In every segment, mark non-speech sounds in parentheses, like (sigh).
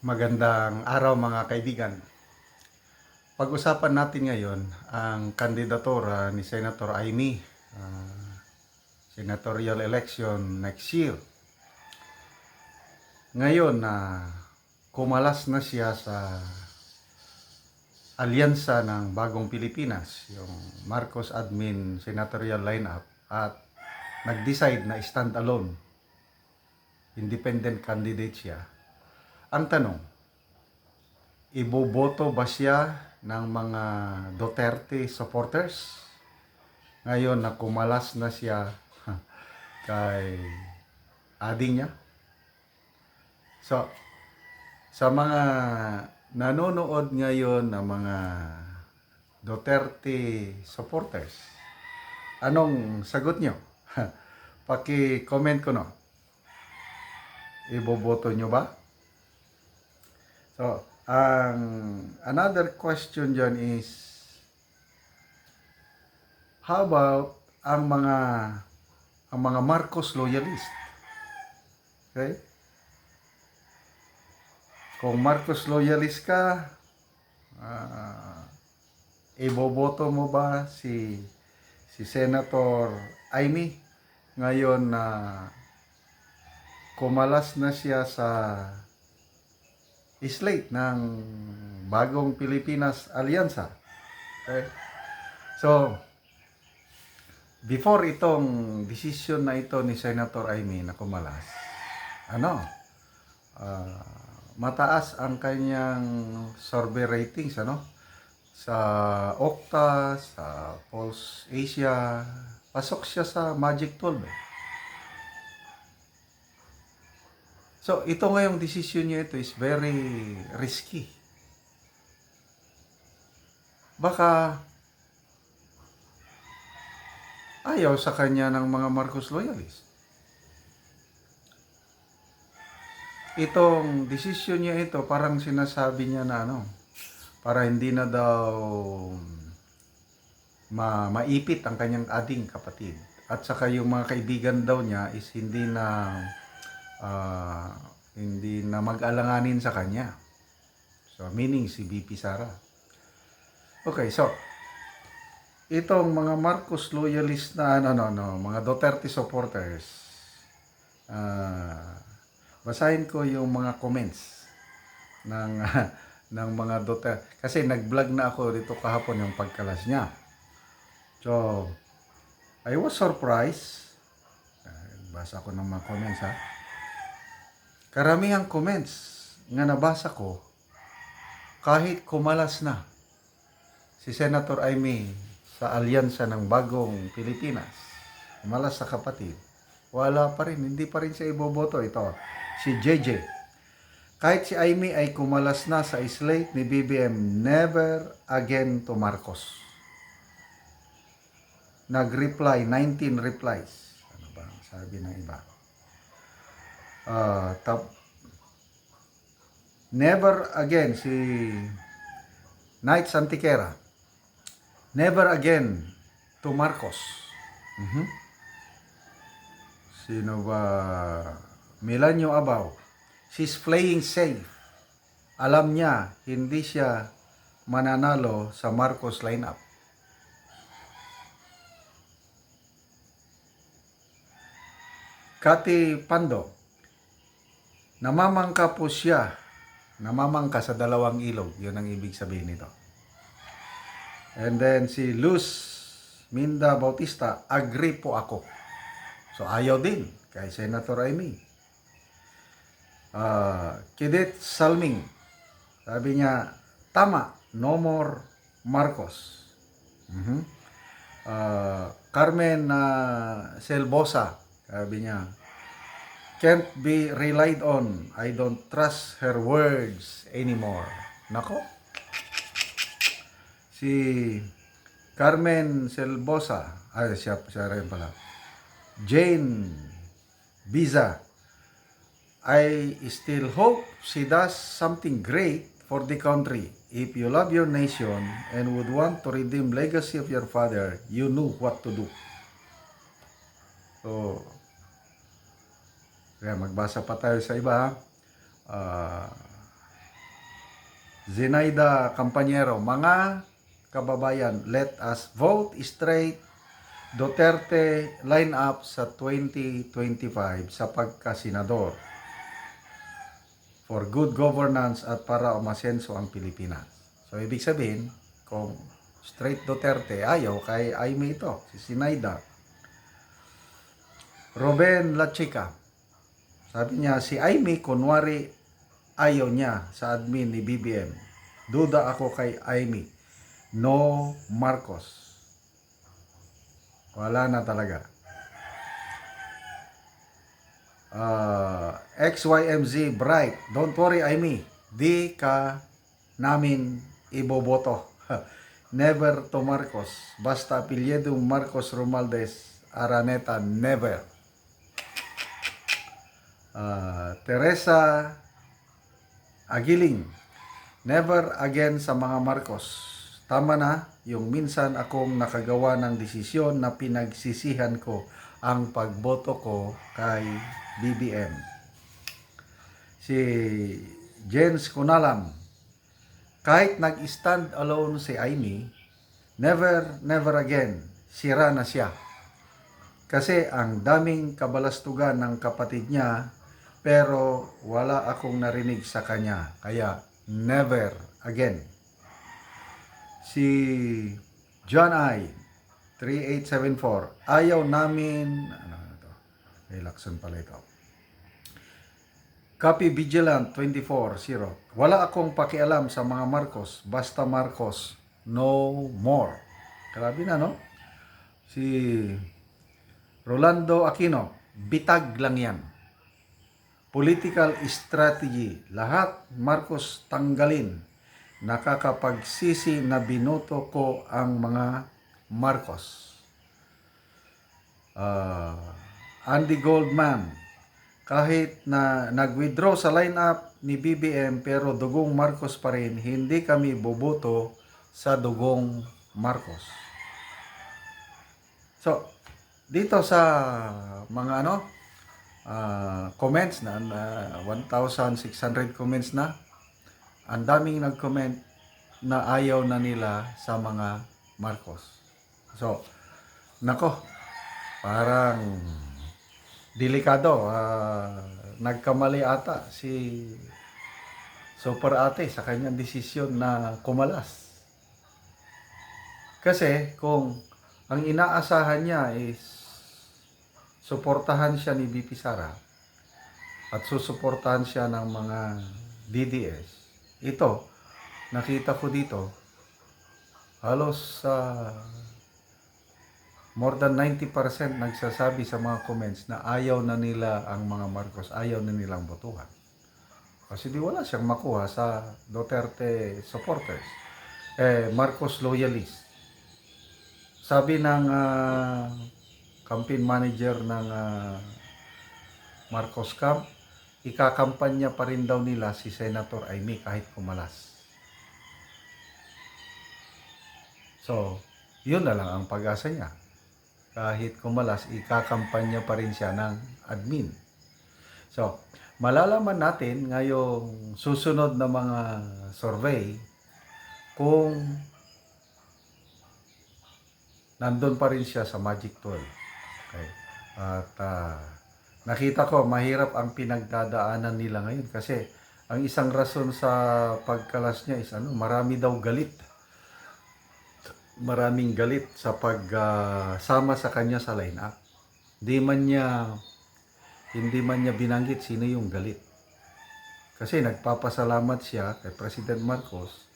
Magandang araw mga kaibigan. Pag-usapan natin ngayon ang kandidatura ni Senator Amy ah, senatorial election next year. Ngayon na kumalas na siya sa alyansa ng Bagong Pilipinas, yung Marcos Admin senatorial lineup at nag-decide na stand alone. Independent candidate siya. Ang tanong, iboboto ba siya ng mga Duterte supporters? Ngayon na kumalas na siya (laughs) kay ading niya. So, sa mga nanonood ngayon ng mga Duterte supporters, anong sagot nyo? (laughs) Paki-comment ko no. Iboboto nyo ba? So, ang another question dyan is how about ang mga ang mga Marcos loyalist? Okay? Kung Marcos loyalist ka, ah, iboboto mo ba si si Senator Amy ngayon na kumalas na siya sa slate ng bagong Pilipinas Alyansa. Okay? So, before itong decision na ito ni Senator Amy na kumalas, ano, ah, mataas ang kanyang survey ratings, ano, sa Okta, sa Pulse Asia, pasok siya sa Magic 12. eh. So, ito ngayong decision niya ito is very risky. Baka ayaw sa kanya ng mga Marcos loyalist. Itong decision niya ito, parang sinasabi niya na ano, para hindi na daw ma maipit ang kanyang ading kapatid. At saka yung mga kaibigan daw niya is hindi na ah, hindi na mag-alanganin sa kanya. So, meaning si BP Sara. Okay, so, itong mga Marcos loyalist na ano, no, no, mga Duterte supporters, ah, basahin ko yung mga comments ng (laughs) ng mga Duterte. Kasi nag-vlog na ako dito kahapon yung pagkalas niya. So, I was surprised. Ah, Basa ko ng mga comments ha. Karamihang comments nga nabasa ko kahit kumalas na si Senator Amy sa alyansa ng bagong Pilipinas, kumalas sa kapatid, wala pa rin, hindi pa rin siya iboboto. Ito, si JJ. Kahit si Amy ay kumalas na sa slate ni BBM, never again to Marcos. Nag-reply, 19 replies. Ano ba sabi ng iba? Ah, tap, never again si Knight Santiquera. Never again to Marcos. Mhm. Sino ba? Milanyo Abaw. She's playing safe. Alam niya, hindi siya mananalo sa Marcos lineup. Kati Pando. Namamangka po siya. Namamangka sa dalawang ilog. Yun ang ibig sabihin nito. And then si Luz Minda Bautista, agree po ako. So ayaw din kay Senator Amy. Ah, Kidit Salming, sabi niya, tama, no more Marcos. Mhm. Ah, Carmen na Selbosa, sabi niya, can't be relied on. I don't trust her words anymore. Nako. Si Carmen Selbosa, ay siya, siya rin pala. Jane Biza, I still hope she does something great for the country. If you love your nation and would want to redeem legacy of your father, you knew what to do. So, kaya magbasa pa tayo sa iba. Ah, Zenaida Campañero, mga kababayan, let us vote straight Duterte line up sa 2025 sa pagkasenador for good governance at para umasenso ang Pilipinas. So, ibig sabihin, kung straight Duterte, ayaw kay Aimee ito, si Sinaida. Ruben La Chica, sabi niya, si Aimee, kunwari, ayaw niya sa admin ni BBM. Duda ako kay Aimee. No Marcos. Wala na talaga. uh, XYMZ Bright, don't worry, Amy. Di ka namin iboboto. (laughs) never to Marcos. Basta apelyido Marcos Romualdez Araneta, never. Uh, Teresa Agiling, never again sa mga Marcos. Tama na, yung minsan akong nakagawa ng desisyon na pinagsisihan ko ang pagboto ko kay BBM. Si Jens Kunalam, kahit nag-stand alone si Aimee, never, never again, sira na siya. Kasi ang daming kabalastugan ng kapatid niya, pero wala akong narinig sa kanya. Kaya, never again. Si John I, 3874, ayaw namin, ano na to? Relaxon pala ito. Copy Vigilant 24-0. Wala akong pakialam sa mga Marcos. Basta Marcos, no more. Grabe na, no? Si Rolando Aquino, bitag lang yan. Political strategy. Lahat Marcos tanggalin. Nakakapagsisi na binoto ko ang mga Marcos. Uh, Andy Goldman, kahit na nag-withdraw sa lineup ni BBM pero dugong Marcos pa rin, hindi kami boboto sa dugong Marcos. So, dito sa mga ano, uh, comments na, na 1,600 comments na, ang daming nag-comment na ayaw na nila sa mga Marcos. So, nako, parang delikado. Uh, nagkamali ata si Super Ate sa kanyang desisyon na kumalas. Kasi kung ang inaasahan niya is suportahan siya ni BP Sara at susuportahan siya ng mga DDS. Ito, nakita ko dito, halos sa uh, more than 90% nagsasabi sa mga comments na ayaw na nila ang mga Marcos, ayaw na nilang botuhan. Kasi di wala siyang makuha sa Duterte supporters. Eh, Marcos loyalist. Sabi ng uh, campaign manager ng uh, Marcos Camp, ikakampanya pa rin daw nila si Senator Aimee kahit kumalas. So, yun na lang ang pag-asa niya kahit kumalas, ikakampanya pa rin siya ng admin. So, malalaman natin ngayong susunod na mga survey kung nandun pa rin siya sa Magic 12. Okay. At uh, nakita ko, mahirap ang pinagdadaanan nila ngayon kasi ang isang rason sa pagkalas niya is ano, marami daw galit maraming galit sa pagsama uh, sa kanya sa lineup. Hindi man niya hindi man niya binanggit sino yung galit. Kasi nagpapasalamat siya kay President Marcos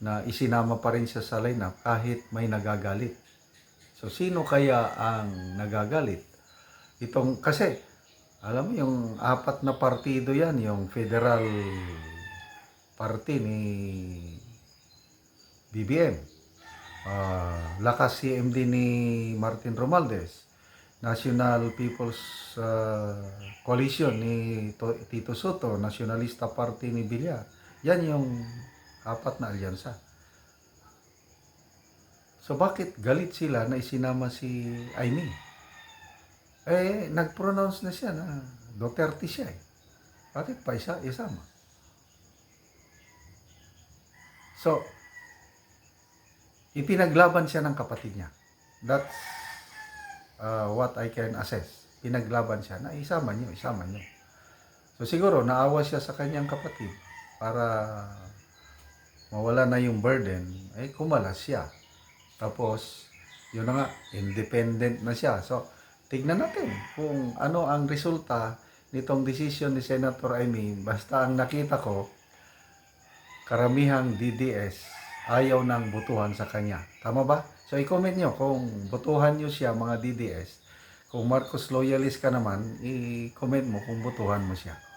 na isinama pa rin siya sa lineup kahit may nagagalit. So sino kaya ang nagagalit? Itong kasi alam mo yung apat na partido yan, yung federal party ni BBM uh, lakas CMD ni Martin Romualdez, National People's uh, Coalition ni Tito Soto, Nationalista Party ni Villar. Yan yung apat na alyansa. So bakit galit sila na isinama si Aimee? Eh, nag-pronounce na siya na Duterte siya eh. Bakit pa isa, isama? So, ipinaglaban siya ng kapatid niya. That's uh, what I can assess. Pinaglaban siya na isama niyo, isama niyo. So siguro naawa siya sa kanyang kapatid para mawala na yung burden, ay kumalas siya. Tapos, yun na nga, independent na siya. So, tignan natin kung ano ang resulta nitong decision ni Senator Amy. Basta ang nakita ko, karamihang DDS ayaw nang butuhan sa kanya. Tama ba? So, i-comment nyo kung butuhan nyo siya mga DDS. Kung Marcos loyalist ka naman, i-comment mo kung butuhan mo siya.